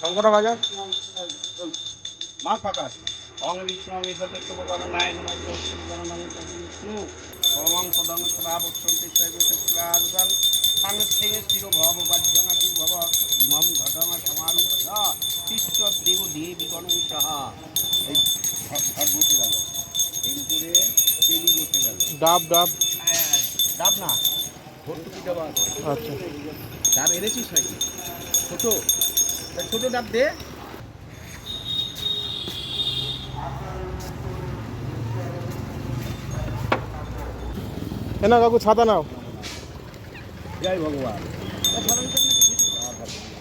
শঙ্কর বাজার মা ফাঁকা আছে। ভগবান সদং সদা বসন্তি শৈব শুক্লাদুদং সংস্থে স্থির ভব বাজ্যঙাতি ভব ইমম ঘটং সমারুদ্ধ তিষ্ঠ দেব দেবী গণং সাহা এই ঘর বসে গেল। এরপরে তেলি বসে গেল। ডাব ডাব। ডাব না। ভর্তুকি ডাব আচ্ছা। ডাব এনেছিস নাকি? ছোট। তা ডাব দে। না কাকু ছাতা নাও। জয় ভগবান।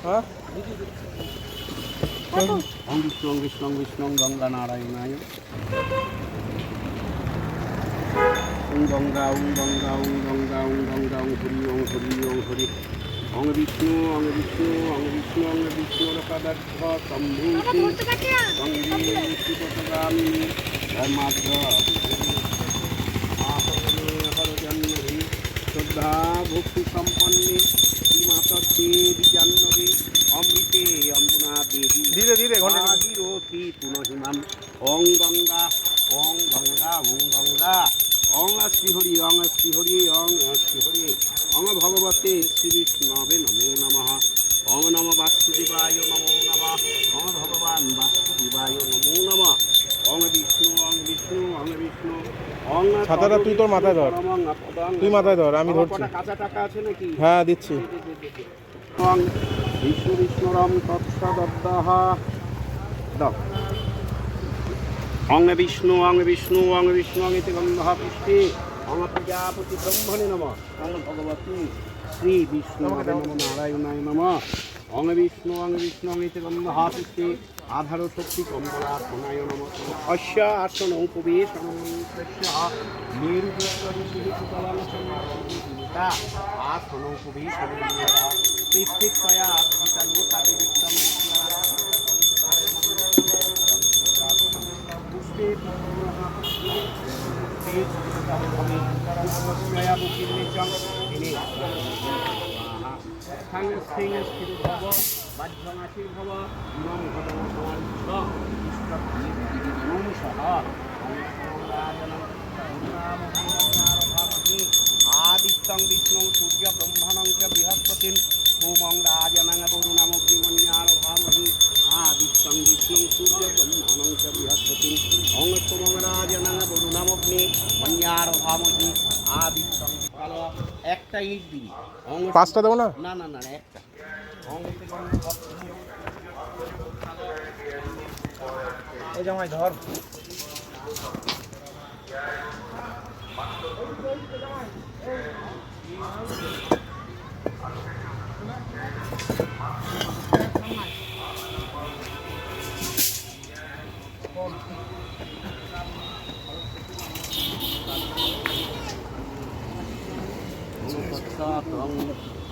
হ্যাঁ? ওম বিষ্ণু বিষ্ণু গঙ্গা নারায়ণায়। ওং গঙ্গা ওং গঙ্গা ওং গঙ্গা ওং গঙ্গা ওং হরি ওং হরি ওং হরি। অং বিষ্ণু অং বিষ্ণু অং বিষ্ণু অং বিষ্ণুর পদার্থ শম্ভু সঙ্গীপতগামী ধর্মাদ্র জন্মে শ্রদ্ধা ভক্তি সম্পন্নে শ্রীমাতর দেবী জাহ্নবে অমৃতে অম্বুনা দেবী। ধীরে ধীরে ঘটনা পুনহিমাম। অং গঙ্গা অং গঙ্গা অং গঙ্গা। অং শ্রীহরি অং শ্রীহরি অং শ্রীহরি অং ভগবতে শ্রীবিষ্ণবে নমো নমঃ। অং নম বাসুদেবায় নমো নমঃ। অং ভগবান বাসুদেবায় নমো নমঃ। অং বিষ্ণু অং বিষ্ণু অং বিষ্ণু। অং ছাতাটা তুই তোর মাথায় ধর। তুই মাথায় ধর আমি ধরছি। কাঁচা টাকা আছে নাকি? হ্যাঁ দিচ্ছি। এবং বিষ্ণু বিষ্ণুরম তৎসদদ্দাহ দাও। অং বিষ্ণু অং বিষ্ণু অং বিষ্ণু অং ইতি গন্ধ পুষ্টি অং প্রজাপতি ব্রহ্মণে নম। অং ভগবতী শ্রী বিষ্ণু নম, নারায়ণায় নম। অং বিষ্ণু অং বিষ্ণু অং ইতি গন্ধ পুষ্টি আধার শক্তি কম্বলা সোনায় নম। অস্য আসন উপবেশ মেরু আসন উপবেশ ভিতালু কাদি বিক্রম পুষ্পে আদিত্যং বিষ্ণু সূর্য ব্রহ্মাণং চ বৃহস্পতিম সোমং রাজনং বরুণামগ্নিমন্যার আদিত্যং বিষ্ণু সূর্য ব্রহ্মাণং চ বৃহস্পতিম অং সোমং রাজনং বরুণামগ্নি মন্যার ভামহি আদিত্যং ভালো একটা ইট দিবি অং পাঁচটা দেবো না? না না না একটা অং এই জামাই। ধর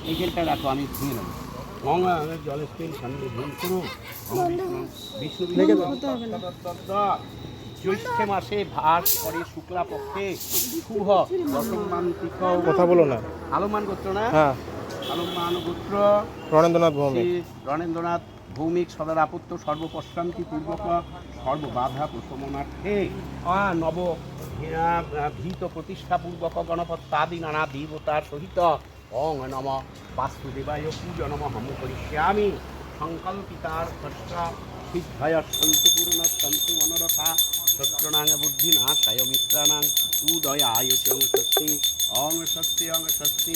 এইখানটা রাখো আমি ধুয়ে নেব। গঙ্গা জলের স্পিন সামনে ধুন করো। বিষ্ণু লেগে দাও। জ্যৈষ্ঠে মাসে ভাস করে শুক্লা পক্ষে শুভ দশমান্তিক কথা বলো না। আলমান গোত্র না? হ্যাঁ। আলমান গোত্র। রণেন্দ্রনাথ ভৌমিক। রণেন্দ্রনাথ ভৌমিক সদারাপত্য সর্বপ্রশান্তি পূর্বক সর্ববাধা প্রশমনার্থে নব ভীত প্রতিষ্ঠাপূর্বক গণপত্যাদি নানা দেবতার সহিত অং নম বাস্তুদেবায় পূজনম হম করিষ্যামি। সংকল্পিতার কষ্টা সিদ্ধয় সন্তু পূর্ণ সন্তু মনোরথা। শত্রুণাং বুদ্ধি নাশায় মিত্রাণাং উদয়ায় চ স্বস্তি। অং স্বস্তি অং স্বস্তি।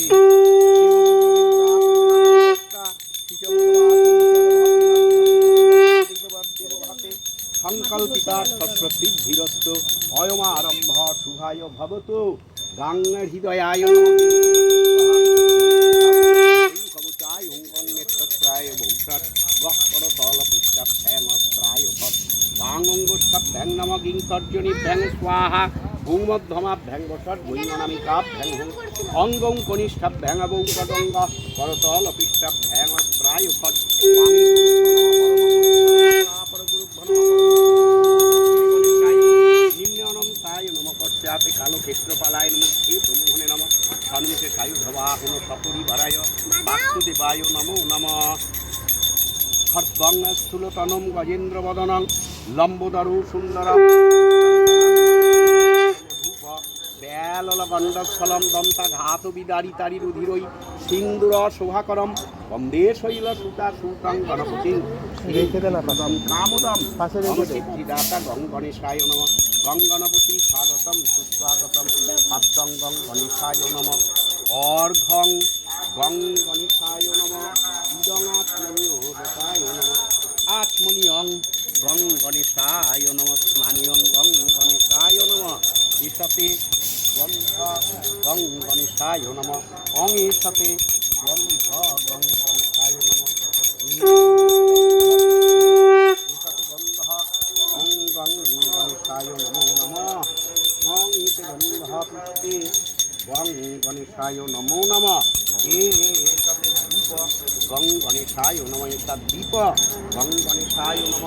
সংকল্পিতার্থপ্রতিদ্ধিরস্ত অয়মারম্ভ শুভায় ভবতু গাঙ্গ হৃদয়ায় অঙ্গং করতল নমো নমঃ খর্বং স্থূলতনম গজেন্দ্রবদনং লম্বোদরু সুন্দরম ব্যাললগণ্ডস্থলম দন্তাঘাত বিদারিতারি রুধিরৈ সিন্দুর শোভাকরম বন্দে শৈল সুতা সুতং গণপতি। শ্রীপদম কামদম। সিদ্ধিদাতা গং গণেশায় নম গং গণপতি স্বাগতম সুস্বাগতম পাদ্যং গং গণেশায় নম অর্ঘং গং গণেশায় নম ইদং আত্মনীয় দতায় নম আত্মনীয়ং গং গণেশায় নম স্নানীয়ং গং গণেশায় নম ঈশতে গং গণেশায় নম অং ঈশতে গ্রন্থ গং গণেশায় নম গং গণেশায় নমো নমঃ অং ঈশতে গন্ধ পুষ্পে গং গণেশায় নমো নমঃ দীপ গং গণেশায় নম এষাদ দীপ। গং গণেশায় নম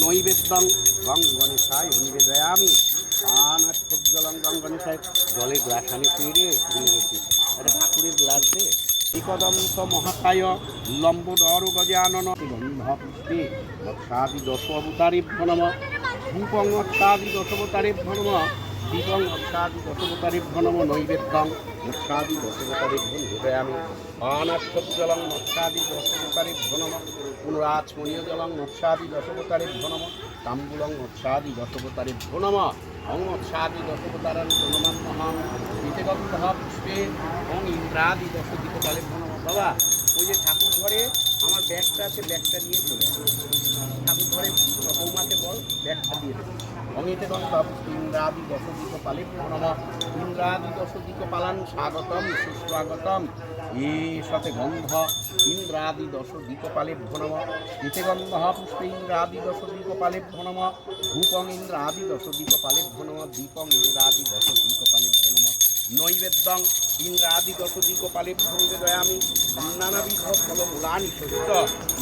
নৈবেদ্যং। গং গণেশায় নিবেদয়ামি। পানাক্ষজলং গং গণেশায় জলের গ্লাস আমি পেরে ভুলে গেছি আরে ঠাকুরের গ্লাস দে একদংশ মহাকায় লম্বোদর গজানন। গন্ধ দক্ষাদি দশ অবতারেভ্য নম। ধূপং অক্ষাদি দশবতারেভ্য নম। দীপং অক্ষাদি দশবতারেভ্য নম নৈবেদ্যং। মৎস্যাদি দশবতারেভ্য নিবেদয়ামি পানাক্ষজলং মৎস্যাদি দশবতারেভ্য নম পুনরাচমনীয় জলং মৎস্যাদি দশবতারেভ্য নম তাম্বুলং মৎস্যাদি দশবতারেভ্য নম অং মৎস্যাদি দশবতারং প্রণমাম্যহং ইতিগন্ধ পুষ্পে অং ইন্দ্রাদি দশ দীপকালেভ্য নম বাবা ওই যে ঠাকুর ঘরে আমার ব্যাগটা আছে, ব্যাগটা নিয়ে চলে ঠাকুর ঘরে বৌমাকে বল, ব্যাগটা দিয়ে দেবে অমিতে গন্ধ ইন্দ্রাদি দশ দীপকালে নম ইন্দ্রাদি দশ দীপপালান স্বাগতম, সুস্বাগতম। এ সতে গন্ধ, ইন্দ্রাদি দশ দীপপালেভ্য নম ইতে গন্ধ, পুষ্পে ইন্দ্রাদি দশ দীপপালেভ্য নম ধূপং ইন্দ্রাদি দশ দীপপালেভ্য নম দীপং ইন্দ্রাদি দশ দীপপালেভ্য নম নৈবেদ্যং ইন্দ্রাদি দশ দীপপালেভ্য নিবেদয়ামি নানাবিধ ফলমূলানি সহিত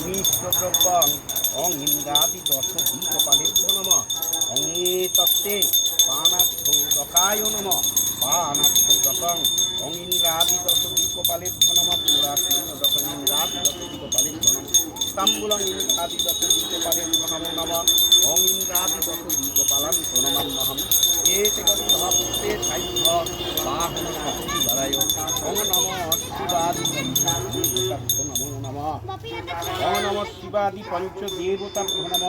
মিশ্রদ্রব্যং অং ইন্দ্রাদি দশ দীপপালেভ্য নম অঙ্গে তত্ত্বে পানাক্ষৌদকায় নম। পানাক্ষৌদকং। অং ইন্দ্রাদি দশ দীপপালেভ্য নম পুরাত্মদকং ইন্দ্রাদি দশ দীপপালেভ্য নম। তাম্বুলং ইন্দ্রাদি দশ দীপপালেভ্য নম অং ইন্দ্রাদি দশ দীপপালন প্রণমাম্যহম এতে গন্ধপুষ্পে সাইভ্য বাহন বারায় ওম নম শিবাদি নমো নম ওম নম শিবাদি পঞ্চদেবতাভ্য নম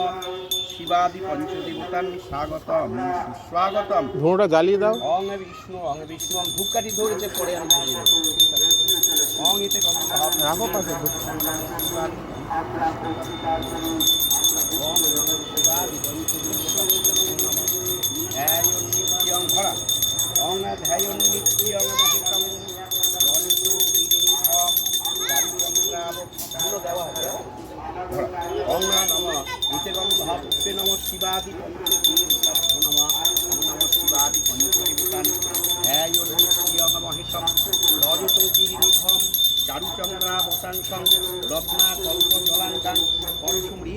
শিবাদি পঞ্চদেবতান স্বাগতম সুস্বাগতম ধুনোটা জ্বালিয়ে দাও অং বিষ্ণু অং বিষ্ণু ধূপকাঠি ধরেছে আমি অং এতে রাখো পাশে ধূপ। ওম নমঃ শিবায় ধ্যায়ং নিত্যং ধরা ওং ধ্যায়ং নিত্যং মহিতং জলতু ধরা ওং নমঃ গন্ধ পুষ্পে নমঃ শিবাদি পঞ্চদেবতাভ্যো নমঃ নমঃ শিবাদি পঞ্চদেবতান ধ্যায়ং নিত্যং মহিতং জলতু গিরিনিভম চারুচন্দ্রাবতাংশং রত্না কল্প জলাঙ্কাং পরশুমৃ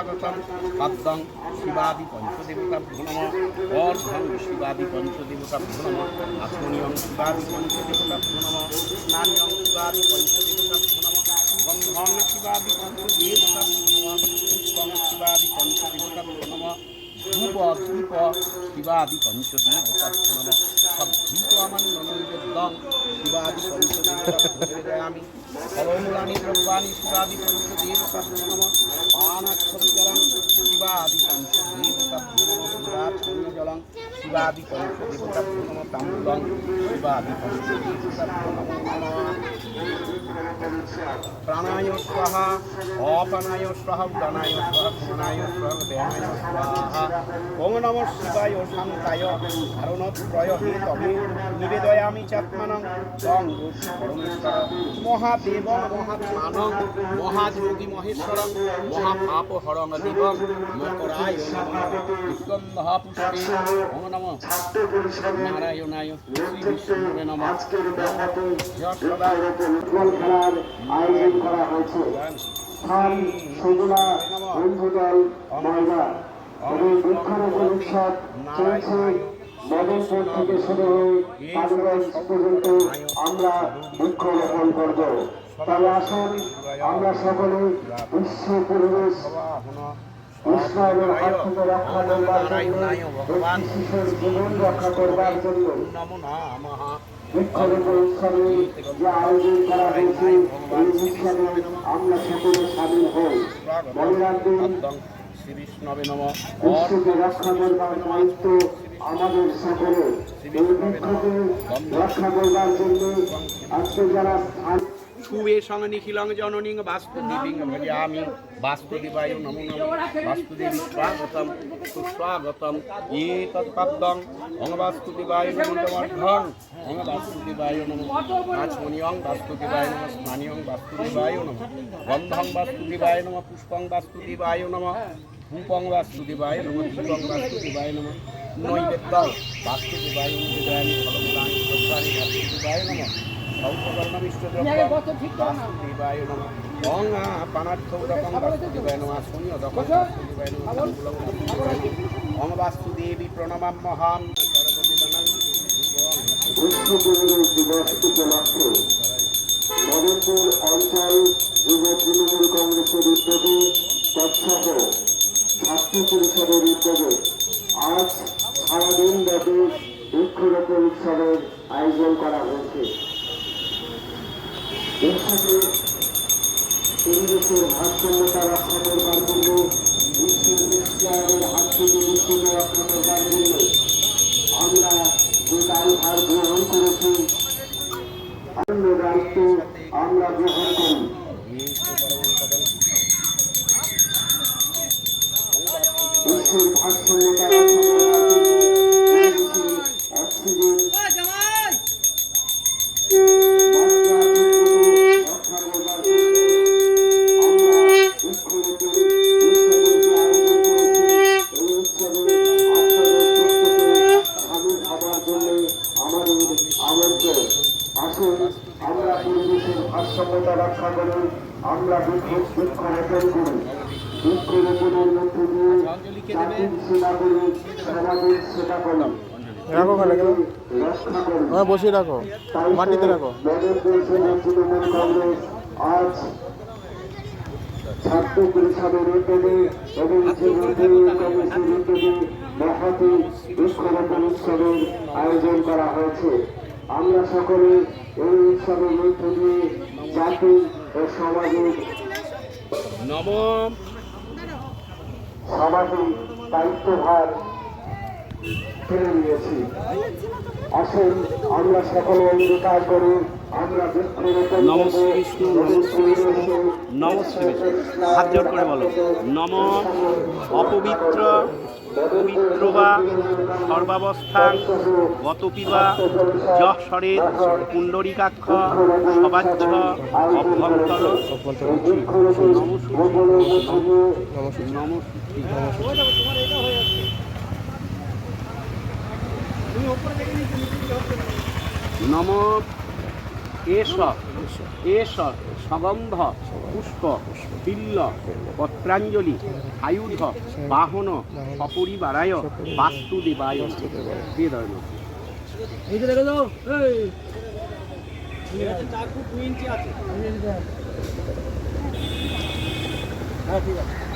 স্বাগতম। পদ্মং শিবাদি পঞ্চদেবতাম নম অর্ধং শিবাদি পঞ্চদেবতাম নম আত্মনিয়ম শিবাদি পঞ্চদেবতাম নম স্নানিয়ম শিবাদি পঞ্চদেবতাম নম গন্ধং শিবাদি পঞ্চদেবতাম নম পুষ্পং শিবাদি পঞ্চদেবতাম নম ধূপ ধূপ শিবাদি পঞ্চদেবতাম নম সদ্ধীপ আমার নৈবেদ্যং শিবাদি পঞ্চদেবতাম আমি ফলমূলানি দ্রব্যাণি শিবাদি পঞ্চদেবতাম নম পানাক্ষজলং শিবাদি পুরাচ্ছন্ন জলং শিবাদি পঞ্চদেবতাম নম তাম্বুলং শিবাদি পঞ্চদেবতাম প্রাণায় স্বাহা অপানায় স্বাহা উদানায় স্বাহা সমনায় স্বাহা দেহায় স্বাহা ওং নম শিবায় শান্তায় ধারণত্রয় হে তবে নিবেদয়ামি চাত্মানং তং মহাদেব মহাত্মানং মহাযোগী মহেশ্বর মহাপাপহরং দেবং মকরায় নমঃ। বিস্কন্ধা পুষ্পে নম নারায়ণায় শ্রী বিষ্ণুবে নমঃ। আয়োজন করা হয়েছে। স্থান সেগুলা বন্ধুদল ময়দান। এবং বৃক্ষরোপণ উৎসব চলছে। মদনপুর থেকে শুরু হয়ে কালীগঞ্জ পর্যন্ত আমরা বৃক্ষরোপণ করব। তবে আসুন আমরা সকলে বিশ্ব পরিবেশ উষ্ণায়নের হাত থেকে রক্ষা করবার জন্য একটি শিশুর জীবন রক্ষা করবার জন্য নমো নমঃ বৃক্ষরোপণ উৎসবে যে আয়োজন করা হয়েছে এই উৎসবে আমরা সকলে সামিল হই। মনে রাখবেন রক্ষা করবার দায়িত্ব আমাদের সকলে রক্ষা করবার জন্য আজকে যারা স্থান শুভে সঙ্গ নিখিলং জননীং বাস্তুদেবীং ভজামি বাস্তুদেবায় নমো নমঃ। বাস্তুদেবী স্বাগতম। সুস্বাগতম। পদ্মং অং বাস্তুদেবায় নমো নমঃ অং বাস্তুদেবায় নমঃ আচমনিয়ং বাস্তুদেবায় নমঃ। স্নানিয়ং বাস্তুদেবায় নমঃ গন্ধং বাস্তুদেবায় নমঃ পুষ্পং বাস্তুদেবায় নমঃ ধূপং বাস্তুদেবায় নমঃ। দীপং নমঃ নমঃ নমঃ অং বাস্তুদেবায় নমঃ। শূন্যদকং বাস্তুদেবায় নমঃ। সঙ্কুলং বাস্তুদেবায় নমঃ। অং বাস্তুদেবী প্রণমাম্যহাম সর্বদিনং বিশ্ব পরিবেশ দিবস উপলক্ষে নবপুর অঞ্চল যুব তৃণমূল কংগ্রেসের উদ্যোগে তৎসহ ছাত্র পরিষদের উদ্যোগে আজ সারাদিন ব্যাপী বৃক্ষরোপণ উৎসবের আয়োজন করা হয়েছে। সাথে পরিবেশের ভারসাম্যতা রক্ষা করবার জন্য বিশ্বের হাত থেকে বিশ্বকে রক্ষা করবার জন্য আমরা যে দায়ভার গ্রহণ করেছি, অন্য দায়িত্ব আমরা গ্রহণ করি। ভারসাম্যতা রক্ষা ভারসাম্যতা রক্ষা করি আমরা বৃক্ষ বৃক্ষরোপণ করি বৃক্ষরোপণের মধ্যে দিয়ে জাতির সেবা করি সমাজের সেবা করি রাখো ওখানে কেন হ্যাঁ বসিয়ে রাখো। মাটিতে রাখো। তৃণমূল কংগ্রেস আজ ছাত্র পরিষদের উদ্যোগে এবং কংগ্রেসের উদ্যোগে মহাতি বৃক্ষরোপণ উৎসবের আয়োজন করা হয়েছে। আমরা সকলে এই উৎসবের মধ্য দিয়ে জাতি ও সমাজের নবম সমাজে দায়িত্বভার ফেলে নিয়েছি। আসুন আমরা সকলে অঙ্গীকার করি। আমরা বৃক্ষরোপণ নম করব, শ্রী বিষ্ণু, নম শ্রী বিষ্ণু, নম শ্রী বিষ্ণু। হাত করে বলো। নম। অপবিত্র। পবিত্র বা সর্বাবস্থান গতপিবা যশরের পুণ্ডরিকাক্ষ সবাচ্ছ অভ্যন্তর নম নম এষ সগন্ধ পুষ্প বিল্ল পত্রাঞ্জলি আয়ুধ বাহন সপরিবারায় বাস্তুদেবায় বেদয় নমঃ।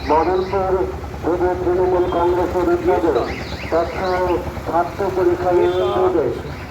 মদনপুর তৃণমূল কংগ্রেসের উদ্যোগে তথা ছাত্র পরিষদের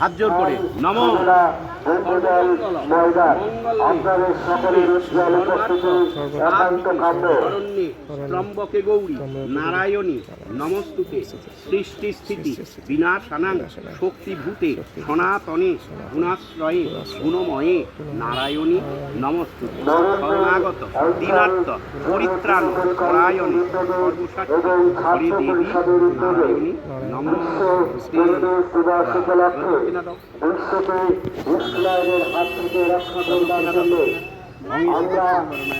হাত জোর করে। নম। ত্রম্বকে গৌরী নারায়ণী নমস্তুতে। সৃষ্টি স্থিতি বিনাশানাং শক্তিভূতে সনাতনে গুণাশ্রয়ে গুণময়ে নারায়ণী নমস্তুতে। শরণাগত দীনার্থ পরিত্রাণ পরায়ণে সর্বশাস্ত্র হরি দেবী নারায়ণী নমস্তুতে বিশ্বকে ইসলামের হাত থেকে রক্ষা করবার জন্য আমরা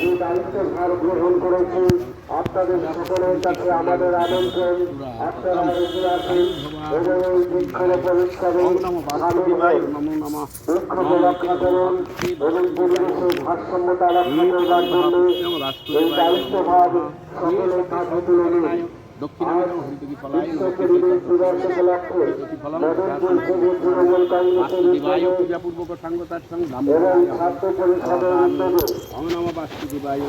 এই দায়িত্বভার আমাদের আমন্ত্রণ। আপনারা এগিয়ে আসুন এবং এবং পরিবেশের ভারসাম্যতা রক্ষা করবার জন্য এই দায়িত্বভার সকলের কাছে তুলে দিন দক্ষিণায়ন হরিদেবী ফলায় তৃণমূল কংগ্রেসের বাস্তুদেবায় পূজাপূর্বক সাঙ্গতার সঙ্গে এবং ছাত্র পরিষদের উদ্যোগে অং নম বাস্তুদেবায়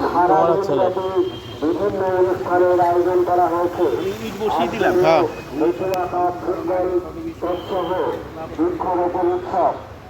বিভিন্ন অনুষ্ঠানের আয়োজন করা হয়েছে ইট বসিয়ে দিলাম হ্যাঁ। উৎসব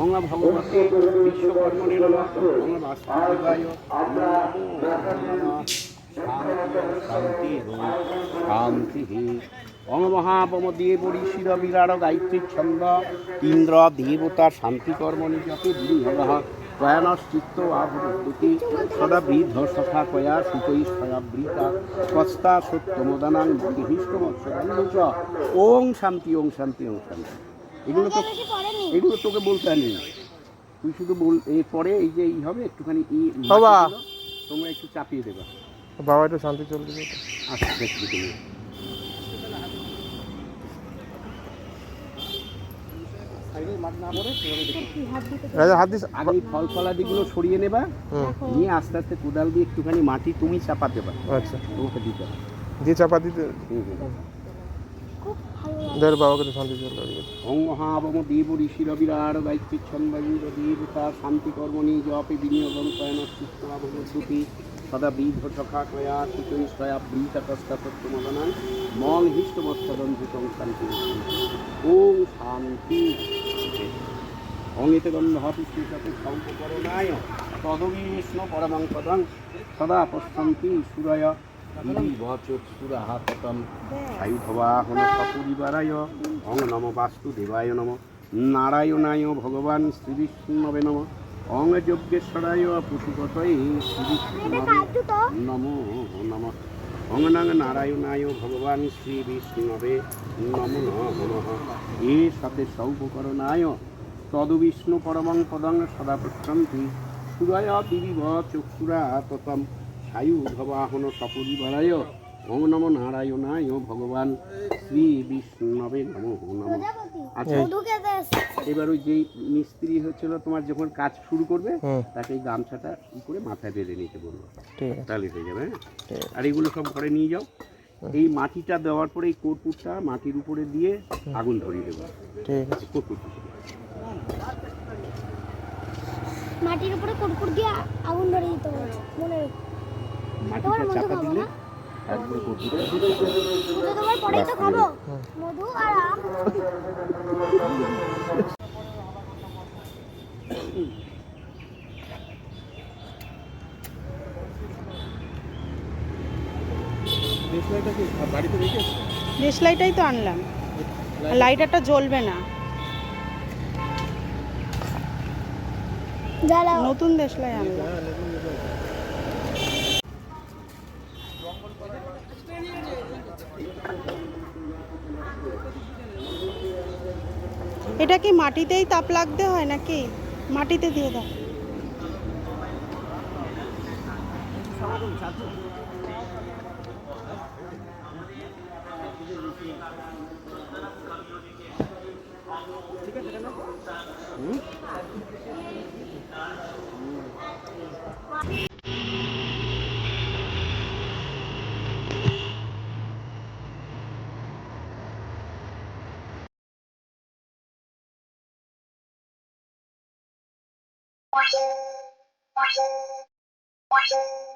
অং ভগবতে বাস্তুদেবায় আমরা শান্তি শান্তি অং মহাপমদেব ঋষির বিরাট গায়ত্রী ছন্দ। ইন্দ্র, দেবতা শান্তি কর্ম নিজকে আভূতি সদা বৃদ্ধ সখা কয়া সুতৈ স্বয়াবৃতা কস্তা সত্যমদানাং ভক্তিভীষ্টমৎসদন্দ ওং শান্তি ওং শান্তি ওং শান্তি। এগুলো তো এগুলো তোকে বলতে নেই তুই শুধু বল এরপরে এই যে এই হবে একটুখানি ই বাবা। তোমরা একটু চাপিয়ে দেবা। বাবা একটু শান্তি চল দিবে তো। আচ্ছা দেখবি তুমি হাত দিস। আগে ফল ফলাদিগুলো সরিয়ে নেবা নিয়ে আস্তে আস্তে কোদাল দিয়ে একটুখানি মাটি তুমি চাপা দেবা আচ্ছা। দিতে দিয়ে চাপা দিতে হুম, হুম। ধর বাবাকে একটু শান্তি চল দিবে ওং মহাবম দেব ঋষির বিরাট গায়ত্রীচ্ছন্দীর দেবতা শান্তি কর্মণি জপে বিনিয়োগম কয়ন ভগবতী সদা বৃদ্ধ সখা কয়া সুতৈ স্বয়া বৃত কষ্ট সত্যমদনায় মং হিষ্টমস্তদন্ধিতং শান্তি ওং শান্তি অঙ্গিতে গন্ধ হপিষ্টি সাথে সংকরণায় তদবিষ্ণু পরমং পদং সদা পশ্যন্তি সুরয় দিদি সুরাহাতম। আয়ুধবাহন সপরিবারায় অং নম বাস্তুদেবায় নম। নারায়ণায় ভগবান শ্রীবিষ্ণবে নম। অং যজ্ঞেশ্বরায় শ্রীবিষ্ণবে নমো নম। অং নং নারায়ণায় ভগবান শ্রীবিষ্ণবে নম নমঃ। এ সাথে সৌপকরণায় তদবিষ্ণু পরমং পদং সদা পৃচ্ছন্তি সুরায় দিবিভ চক্ষুরা ততম সায়ুধবাহন সপরিবারায় ওম নম নারায়ণায় ভগবান শ্রী বিষ্ণবে নম নম। আচ্ছা এবার ওই যেই মিস্ত্রি হচ্ছিল তোমার যখন কাজ শুরু করবে তাকে এই গামছাটা করে মাথায় বেঁধে নিতে বলব ঠিক। আছে তাহলে হয়ে যাবে হ্যাঁ? আর এগুলো সব ঘরে নিয়ে যাও। এই মাটিটা দেওয়ার পরে এই কর্পূরটা মাটির উপরে দিয়ে আগুন ধরিয়ে দেবো। ঠিক। আছে কর্পূর মাটির উপরে কুরকুর দিয়ে আগুন ধরে দিতে মনে মধু চাপা দিলে? একবারে কর্পূরটা পুজো তো মধু আর আম। দেশলাইটাই তো আনলাম। লাইটারটা জ্বলবে না। নতুন দেশলাই আনলাম। এটা কি মাটিতেই তাপ লাগতে হয় নাকি? মাটিতে দিয়ে দাও। Música